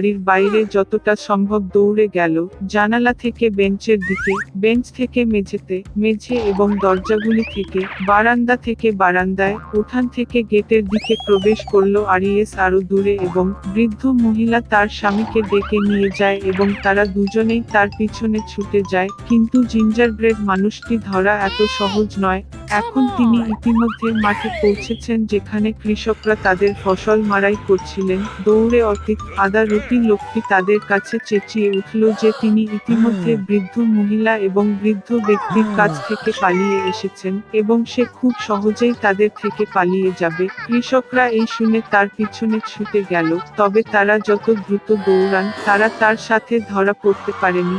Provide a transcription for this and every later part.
বাড়ির বাইরে যতটা সম্ভব দৌড়ে গেল, জানালা থেকে বেঞ্চের দিকে, বেঞ্চ থেকে মেঝেতে, মেঝে এবং দরজাগুলি থেকে, বারান্দা থেকে বারান্দায়, উঠান থেকে গেটের দিকে প্রবেশ করল আরিয়েস আরও দূরে এবং বৃদ্ধ মহিলা তার স্বামীকে ডেকে নিয়ে যায় এবং তারা দুজনেই তার পিছনে ছুটে যায়, কিন্তু জিঞ্জার ব্রেড মানুষটি ধরা এত সহজ নয়, এখন তিনি ইতিমধ্যে মাঠে পৌঁছেছেন যেখানে কৃষকরা তাদের ফসল মারাই করছিলেন, দৌড়ে অতীত আদা রুটি লোকটি তাদের কাছে চেঁচিয়ে উঠল যে তিনি ইতিমধ্যে বৃদ্ধ মহিলা এবং বৃদ্ধ ব্যক্তির কাছ থেকে পালিয়ে এসেছেন এবং সে খুব সহজেই তাদের থেকে পালিয়ে যাবে। কৃষকরা এই শুনে তার পিছনে ছুটে গেল তবে তারা যত দ্রুত দৌড়ান তারা তার সাথে ধরা পড়তে পারেনি।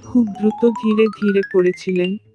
খুব দ্রুত ধীরে ধীরে পড়েছিলেন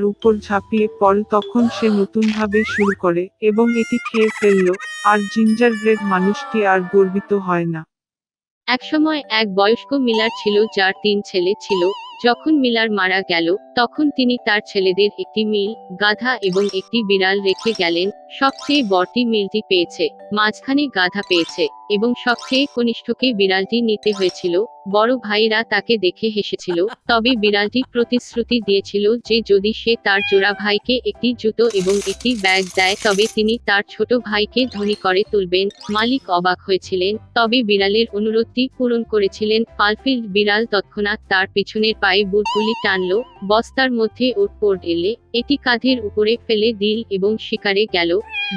উপর ঝাঁপিয়ে পড়ল তখন সে নতুনভাবে শুরু করে এবং এটি খেয়ে ফেলল, আর জিঞ্জারব্রেড মানুষটি আর গর্বিত হয় না। একসময় এক বয়স্ক মিলার ছিল যার তিন ছেলে ছিল, যখন মিলার মারা গেল, তখন তিনি তার ছেলেদের একটি মিল, গাধা এবং একটি বিড়াল রেখে গেলেন, সবচেয়ে বড়টি মিলটি পেয়েছে। মাঝখানে গাধা পেয়েছে এবং সবচেয়ে কনিষ্ঠকে বিড়ালটি নিতে হয়েছিল। বড় ভাইরা তাকে দেখে হেসেছিল, তবে বিড়ালটি প্রতিশ্রুতি দিয়েছিল যে যদি সে তার জোড়া ভাইকে একটি জুতো এবং একটি ব্যাগ দেয়, তবে তিনি তার ছোট ভাইকে ধনী করে তুলবেন। মালিক অবাক হয়েছিলেন, তবে বিড়ালের অনুরোধটি পূরণ করেছিলেন। পালফিল্ড বিড়াল তৎক্ষণাৎ তার পিছনের পায়ে বুটগুলি টানল, বস্তার মধ্যে উটপোট এলে এটি কাঁধের উপরে ফেলে দিল এবং শিকারে গেল।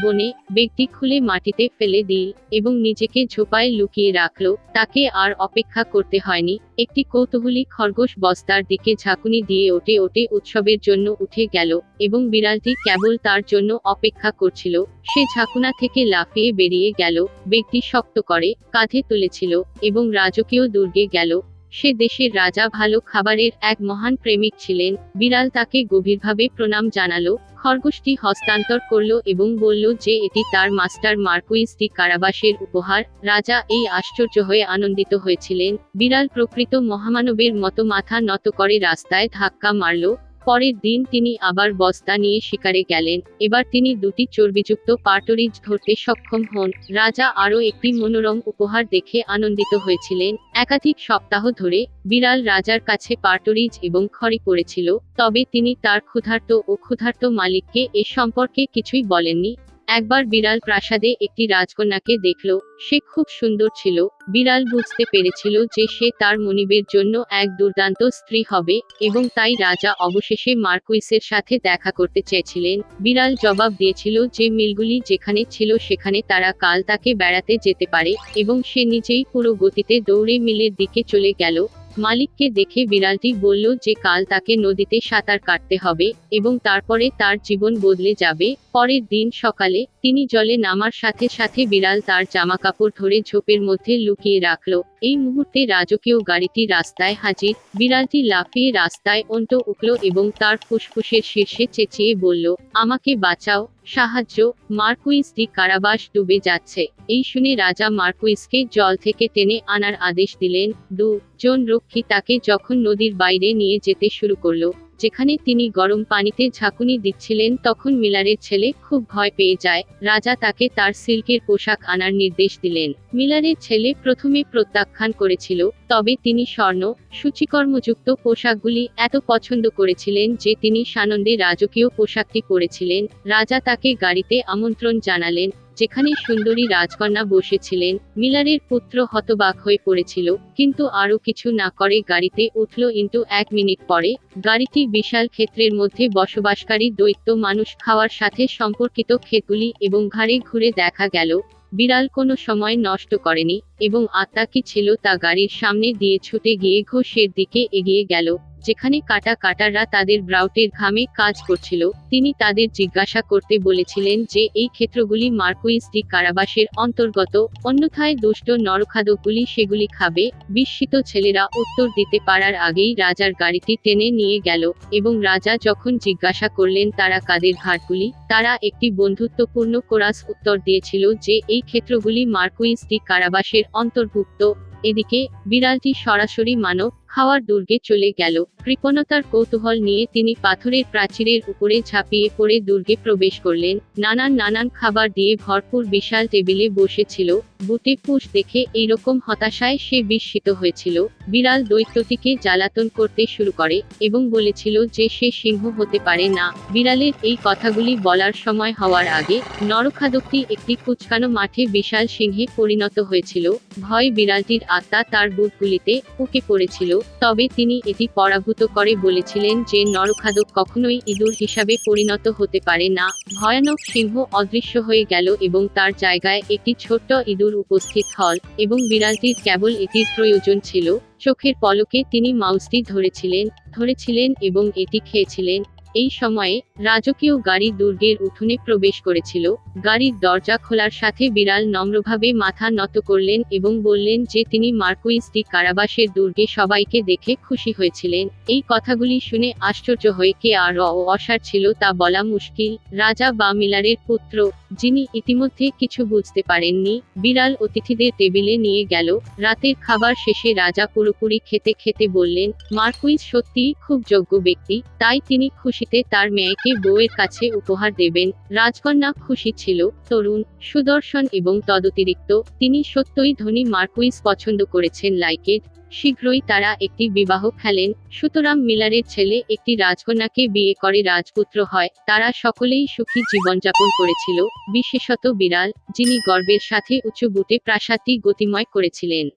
বনে বেগটি খুলে মাটিতে ফেলে দিল এবং নিজেকে ঝোপায় লুকিয়ে রাখল। তাকে আর অপেক্ষা করতে হয়নি। একটি কৌতূহলী খরগোশ বস্তার দিকে ঝাঁকুনি দিয়ে ওঠে ওঠে উৎসবের জন্য উঠে গেল এবং বিড়ালটি কেবল তার জন্য অপেক্ষা করছিল। সে ঝাঁকুনা থেকে লাফিয়ে বেরিয়ে গেল। বেগটি শক্ত করে কাঁধে তুলেছিল এবং রাজকীয় দুর্গে গেল। সে দেশের রাজা ভালো খাবারের এক মহান প্রেমিক ছিলেন। বিড়াল তাকে গভীরভাবে প্রণাম জানালো, খরগোশটি হস্তান্তর করল এবং বলল যে এটি তার মাস্টার মার্কুইস ডি কারাবাসের উপহার। রাজা এই আশ্চর্য হয়ে আনন্দিত হয়েছিলেন। বিড়াল প্রকৃত মহামানবের মতো মাথা নত করে রাস্তায় ধাক্কা মারল। পরের দিন তিনি আবার বস্তা নিয়ে শিকারে গেলেন। এবার তিনি দুটি চর্বিযুক্ত পার্টরিজ ধরতে সক্ষম হন। রাজা আরও একটি মনোরম উপহার দেখে আনন্দিত হয়েছিলেন। একাধিক সপ্তাহ ধরে বিড়াল রাজার কাছে পার্টরিজ এবং খড়ি পড়েছিল, তবে তিনি তার ক্ষুধার্ত ও ক্ষুধার্ত মালিককে এ সম্পর্কে কিছুই বলেননি। একবার বিড়াল প্রাসাদে একটি রাজকন্যাকে দেখল, সে খুব সুন্দর ছিল। বিড়াল বুঝতে পেরেছিল যে সে তার মনিবের জন্য এক দুর্দান্ত স্ত্রী হবে এবং তাই রাজা অবশেষে মার্কুইসের সাথে দেখা করতে চেয়েছিলেন। বিড়াল জবাব দিয়েছিল যে মিলগুলি যেখানে ছিল সেখানে তারা কাল তাকে বেড়াতে যেতে পারে এবং সে নিজেই পুরো গতিতে দৌড়ে মিলের দিকে চলে গেল। মালিককে দেখে বিড়ালটি বলল যে কাল তাকে নদীতে সাঁতার কাটতে হবে এবং তারপরে তার জীবন বদলে যাবে। পরের দিন সকালে তিনি জলে নামার সাথে সাথে বিড়াল তার জামা কাপড় ধরে ঝোপের মধ্যে লুকিয়ে রাখল। এই মুহূর্তে রাজকীয় গাড়িটি রাস্তায় হাজির। বিড়ালটি লাফিয়ে রাস্তায় অন্ত উঠল এবং তার ফুসফুসের শীর্ষে চেঁচিয়ে বলল, আমাকে বাঁচাও। সাহায্য মার্কুইস ডি কারাবাস ডুবে যাচ্ছে। এই শুনে রাজা মার্কুইসকে জল থেকে টেনে আনার আদেশ দিলেন। দু জন রক্ষী তাকে যখন নদীর বাইরে নিয়ে যেতে শুরু করল যেখানে তিনি গরম পানিতে ঝাঁকুনি দিচ্ছিলেন তখন মিলারের ছেলে খুব ভয় পেয়ে যায়। রাজা তাকে তার সিল্কের পোশাক আনার নির্দেশ দিলেন। মিলারের ছেলে প্রথমে প্রত্যাখ্যান করেছিল, তবে তিনি স্বর্ণ, সূচিকর্মযুক্ত পোশাকগুলি এত পছন্দ করেছিলেন যে তিনি সানন্দে রাজকীয় পোশাকটি পরেছিলেন। রাজা তাকে গাড়িতে আমন্ত্রণ জানালেন। যেখানে সুন্দরী রাজকন্যা বসেছিলেন, মিলারের পুত্র হতবাক হয়ে পড়েছিল, কিন্তু আরও কিছু না করে গাড়িতে উঠল ইন্টু এক মিনিট পরে, গাড়িটি বিশাল ক্ষেত্রের মধ্যে বসবাসকারী দৈত্য মানুষ খাওয়ার সাথে সম্পর্কিত ক্ষেতগুলি এবং ঘাড়ে ঘুরে দেখা গেল, বিড়াল কোনো সময় নষ্ট করেনি, এবং আত্মা কি ছিল তা গাড়ির সামনে দিয়ে ছুটে গিয়ে ঘোষের দিকে এগিয়ে গেল। যেখানে কাটা কাটাররা তাদের ব্রাউটের ঘামে কাজ করছিল, তিনি তাদের জিজ্ঞাসা করতে বলেছিলেন যে এই ক্ষেত্রগুলি মার্কুইস ডি কারাবাসের অন্তর্গত, অন্যথায় দুষ্ট নরখাদকগুলি সেগুলি খাবে, বিস্মিত ছেলেরা উত্তর দিতে পারার আগেই রাজার গাড়িটি টেনে নিয়ে গেল, এবং রাজা যখন জিজ্ঞাসা করলেন তারা কাদের ঘাটগুলি, তারা একটি বন্ধুত্বপূর্ণ কোরাস উত্তর দিয়েছিল যে এই ক্ষেত্রগুলি মার্কুইস ডি কারাবাসের অন্তর্ভুক্ত, এদিকে বিড়ালটি সরাসরি মানব খাওয়ার দুর্গে চলে গেল। কৃপণতার কৌতূহল নিয়ে তিনি পাথরের প্রাচীরের উপরে ঝাঁপিয়ে পড়ে দুর্গে প্রবেশ করলেন। নানান নানান খাবার দিয়ে ভরপুর বিশাল টেবিলে বসেছিল। বুটে পুষ দেখে এইরকম হতাশায় সে বিস্মিত হয়েছিল। বিড়াল দৈত্যটিকে জ্বালাতন করতে শুরু করে এবং বলেছিল যে সে সিংহ হতে পারে না। বিড়ালের এই কথাগুলি বলার সময় হওয়ার আগে নরখাদকটি একটি কুচকানো মাঠে বিশাল সিংহে পরিণত হয়েছিল। ভয় বিড়ালটির আত্মা তার বুটগুলিতে উকে পড়েছিল। তবে তিনি এটি পরাভূত করে বলেছিলেন যে নরখাদক কখনোই ইঁদুর হিসাবে পরিণত হতে পারে না। ভয়ানক সিংহ অদৃশ্য হয়ে গেল এবং তার জায়গায় একটি ছোট্ট ইঁদুর উপস্থিত হল এবং বিড়ালটির কেবল এটির প্রয়োজন ছিল। চোখের পলকে তিনি মাউসটি ধরেছিলেন ধরেছিলেন এবং এটি খেয়েছিলেন। এই সময়ে রাজকীয় গাড়ি দুর্গের উঠোনে প্রবেশ করেছিল। গাড়ির দরজা খোলার সাথে বিড়াল নম্রভাবে মাথা নত করলেন এবং বললেন যে তিনি মার্কুইসটি কারাবাসের দুর্গে সবাইকে দেখে খুশি হয়েছিলেন। এই কথাগুলি শুনে আশ্চর্য হয়ে কে আর অসার ছিল তা বলা মুশকিল। রাজা বা মিলারের পুত্র যিনি ইতিমধ্যে কিছু বুঝতে পারেননি, বিড়াল অতিথিদের টেবিলে নিয়ে গেল, রাতের খাবার শেষে রাজা পুরোপুরি খেতে খেতে বললেন মার্কুইস সত্যিই খুব যোগ্য ব্যক্তি, তাই তিনি খুশিতে তার মেয়েকে বউয়ের কাছে উপহার দেবেন। রাজকন্যা খুশি ছিল, তরুণ, সুদর্শন এবং তদতিরিক্ত, তিনি সত্যই ধনী মার্কুইস পছন্দ করেছেন লাইকেট শীঘ্রই তারা একটি বিবাহ খেলেন। সুতরাং মিলারের ছেলে একটি রাজকন্যাকে বিয়ে করে রাজপুত্র হয়। তারা সকলেই সুখী জীবনযাপন করেছিল। বিশেষত বিড়াল, যিনি গর্বের সাথে উঁচু বুটে প্রাসাদটি গতিময় করেছিলেন।